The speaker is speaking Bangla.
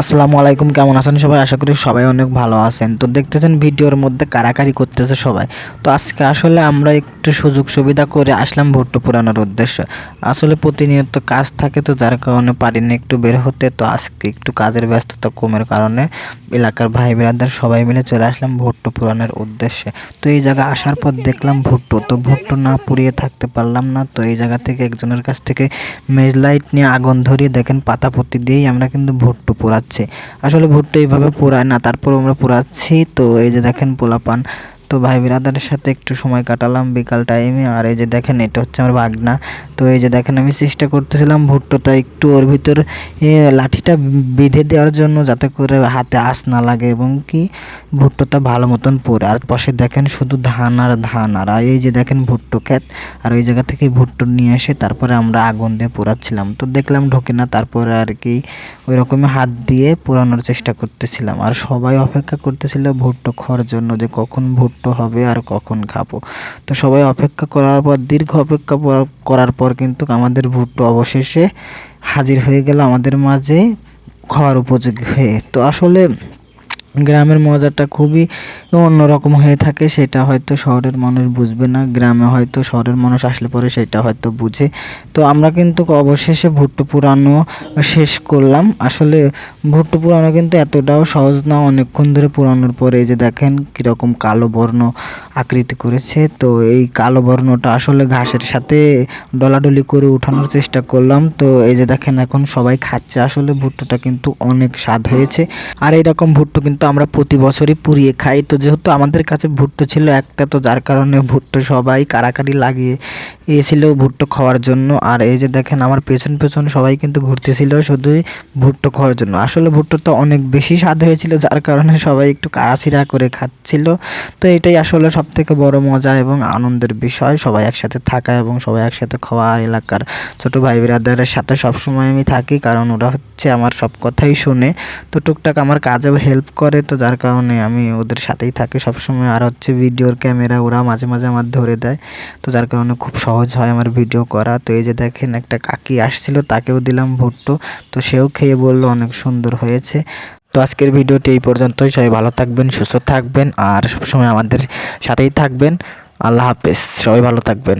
আসসালামু আলাইকুম, কেমন আছেন সবাই? আশা করি সবাই অনেক ভালো আছেন। তো দেখতেছেন ভিডিওর মধ্যে কারাকারি করতেছে সবাই। তো আজকে আসলে আমরা একটু সুযোগ সুবিধা করে আসলাম ভুট্টো পুরানোর উদ্দেশ্যে। আসলে প্রতিনিয়ত কাজ থাকে তো, যার কারণে পারিনি একটু বের হতে। তো আজকে একটু কাজের ব্যস্ততা কমের কারণে এলাকার ভাই বিরাদার সবাই মিলে চলে আসলাম ভুট্টো পুরানোর উদ্দেশ্যে। তো এই জায়গা আসার পর দেখলাম ভুট্টো। তো ভুট্টো না পুড়িয়ে থাকতে পারলাম না। তো এই জায়গা থেকে একজনের কাছ থেকে মেজ লাইট নিয়ে আগুন ধরিয়ে দেখেন পাতা পত্তি দিয়েই আমরা কিন্তু ভুট্টো পোড়াচ্ছি। আসলে ভুট্টা এইভাবে পোড়ায় না তারপর আমরা পোড়াচ্ছি। তো এই যে দেখেন পোলাপান তো ভাই বিরাদারের সাথে একটু সময় কাটালাম বিকাল টাইমে আর এই যে দেখেন, এটা হচ্ছে আমার বাগনা। তো এই যে দেখেন, আমি চেষ্টা করতেছিলাম ভুট্টোটা একটু ওর ভিতর লাঠিটা বেঁধে দেওয়ার জন্য যাতে করে হাতে আঁশ না লাগে এবং কি ভুট্টোটা ভালো মতন পড়ে। আর পাশে দেখেন, শুধু ধান আর ধান। আর এই যে দেখেন, ভুট্টো ক্ষেত। আর ওই জায়গা থেকে ভুট্টো নিয়ে এসে তারপরে আমরা আগুন দিয়ে পোড়াচ্ছিলাম। তো দেখলাম ঢোকে না, তারপরে আর কি ওই রকমই হাত দিয়ে পোড়ানোর চেষ্টা করতেছিলাম। আর সবাই অপেক্ষা করতেছিল ভুট্টো খাওয়ার জন্য যে কখন ভুট্টো হবে আর কখন খাব। তো সবাই অপেক্ষা করার পর, দীর্ঘ অপেক্ষা করার পর কিন্তু আমাদের ভুট্টো অবশেষে হাজির হয়ে গেল আমাদের মাঝে, খাওয়ার উপযোগী হয়ে। তো আসলে গ্রামের মজাটা খুবই অন্যরকম হয়ে থাকে, সেটা হয়তো শহরের মানুষ বুঝবে না, গ্রামে হয়তো শহরের মানুষ আসলে পরে সেটা হয়তো বুঝে। তো আমরা কিন্তু অবশেষে ভুট্টো পুরানো শেষ করলাম। আসলে ভুট্টো পুরানো কিন্তু এতটাও সহজ না, অনেকক্ষণ ধরে পুরানোর পরে যে দেখেন কীরকম কালো বর্ণ আকৃতি করেছে। তো এই কালো বর্ণটা আসলে ঘাসের সাথে ডলাডলি করে উঠানোর চেষ্টা করলাম। তো এই যে দেখেন এখন সবাই খাচ্ছে। আসলে ভুট্টোটা কিন্তু অনেক স্বাদ হয়েছে। আর এইরকম ভুট্টো কিন্তু আমরা প্রতি বছরই পুড়িয়ে খাই। তো যেহেতু আমাদের কাছে ভুট্টো ছিল একটা, তো যার কারণে ভুট্টো সবাই কারাকারি লাগিয়ে এসেছিল ভুট্টো খাওয়ার জন্য। আর এই যে দেখেন আমার পেছন পেছন সবাই কিন্তু ঘুরতেছিল শুধুই ভুট্টো খাওয়ার জন্য। আসলে ভুট্টোটা অনেক বেশি স্বাদ হয়েছিল, যার কারণে সবাই একটু কারাছিরা করে খাচ্ছিল। তো এটাই আসলে সব থেকে বড় মজা এবং আনন্দের বিষয় সবাই একসাথে থাকা এবং সবাই একসাথে খাওয়া এলাকার ছোট ভাই বিরাদারের সাথে সবসময় আমি থাকি, কারণ ওরা হচ্ছে আমার সব কথাই শুনে। তো টুকটাক আমার কাজেও হেল্প করে, তো যার কারণে আমি ওদের সাথেই থাকি সবসময়। আর হচ্ছে ভিডিওর ক্যামেরা ওরা মাঝে মাঝে আমার ধরে দেয়, তো যার কারণে খুব সহজ হয় আমার ভিডিও করা। তো এই যে দেখেন একটা কাকি আসছিল, তাকেও দিলাম ভুট্টো, তো সেও খেয়ে বলল অনেক সুন্দর হয়েছে। তো আজকের ভিডিওটি এই পর্যন্তই। সবাই ভালো থাকবেন, সুস্থ থাকবেন, আর সবসময় আমাদের সাথেই থাকবেন। আল্লাহ হাফেজ। সবাই ভালো থাকবেন।